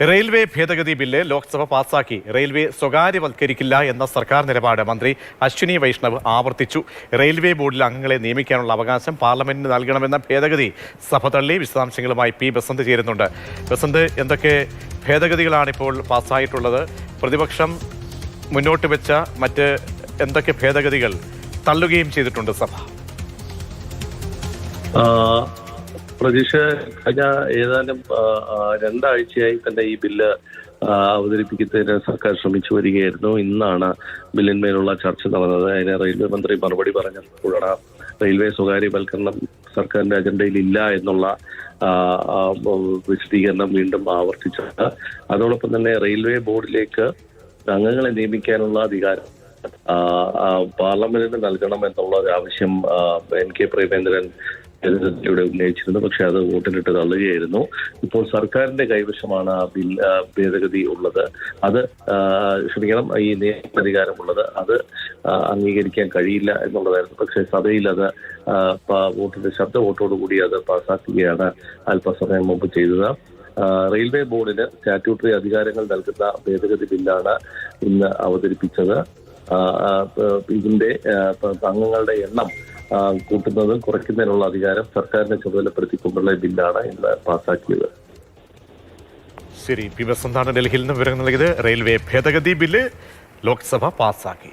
Railway ഭേദഗതി bill Lok Sabha പാസാക്കി. Railway സ്വകാര്യവൽക്കരിക്കില്ല എന്ന സർക്കാർ നിലപാട് മന്ത്രി അശ്വിനി വൈഷ്ണവ് ആവർത്തിച്ചു. റെയിൽവേ ബോർഡിൽ അംഗങ്ങളെ നിയമിക്കാനുള്ള അവകാശം പാർലമെന്റിന് നൽകണമെന്ന ഭേദഗതി സഭ തള്ളി വിശദാംശങ്ങളുമായി പി ബസന്ത് ചേരുന്നുണ്ട്. ബസന്ത് എന്തൊക്കെ ഭേദഗതികളാണ് ഇപ്പോൾ പാസ്സായിട്ടുള്ളത് പ്രതിപക്ഷം മുന്നോട്ട് വെച്ച മറ്റ് എന്തൊക്കെ ഭേദഗതികൾ തള്ളുകയും ചെയ്തിട്ടുണ്ട് സഭ? പ്രതീക്ഷ കഴിഞ്ഞ ഏതാനും രണ്ടാഴ്ചയായി തന്നെ ഈ ബില്ല് അവതരിപ്പിക്കുന്നതിന് സർക്കാർ ശ്രമിച്ചു വരികയായിരുന്നു. ഇന്നാണ് ബില്ലിന്മേലുള്ള ചർച്ച നടന്നത്. അതിന് റെയിൽവേ മന്ത്രി മറുപടി പറഞ്ഞപ്പോഴാണ് റെയിൽവേ സ്വകാര്യവൽക്കരണം സർക്കാരിന്റെ അജണ്ടയിൽ ഇല്ല എന്നുള്ള വിശദീകരണം വീണ്ടും ആവർത്തിച്ചത്. അതോടൊപ്പം തന്നെ റെയിൽവേ ബോർഡിലേക്ക് അംഗങ്ങളെ നിയമിക്കാനുള്ള അധികാരം പാർലമെന്റിന് നൽകണം എന്നുള്ള ഒരു ആവശ്യം എൻ കെ പ്രേമേന്ദ്രൻ ഇവിടെ ഉന്നയിച്ചിരുന്നു. പക്ഷെ അത് വോട്ടിനിട്ട് തള്ളുകയായിരുന്നു. ഇപ്പോൾ സർക്കാരിന്റെ കൈവശമാണ് ആ ബിൽ ഭേദഗതി ഉള്ളത്. അത് ക്ഷമിക്കണം ഈ നിയമപ്രതികാരമുള്ളത് അത് അംഗീകരിക്കാൻ കഴിയില്ല എന്നുള്ളതായിരുന്നു. പക്ഷെ സഭയിൽ അത് വോട്ടിന്റെ ശബ്ദ വോട്ടോടുകൂടി അത് പാസാക്കുകയാണ് അല്പസമയം മുമ്പ് ചെയ്തത്. റെയിൽവേ ബോർഡിന് സ്റ്റാറ്റ്യൂട്ടറി അധികാരങ്ങൾ നൽകുന്ന ഭേദഗതി ബില്ലാണ് ഇന്ന് അവതരിപ്പിച്ചത്. ഇതിന്റെ അംഗങ്ങളുടെ എണ്ണം കൂട്ടുന്നതും കുറയ്ക്കുന്നതിനുള്ള അധികാരം സർക്കാരിനെ ചുമതലപ്പെടുത്തിക്കൊണ്ടുള്ള ബില്ലാണ് ഇന്ന് പാസാക്കിയത്. ശരി പി വസന്താണ് ഡൽഹിയിൽ നിന്ന് വിവരങ്ങൾ നൽകിയത് റെയിൽവേ ഭേദഗതി ബില്ല് ലോക്സഭ പാസാക്കി.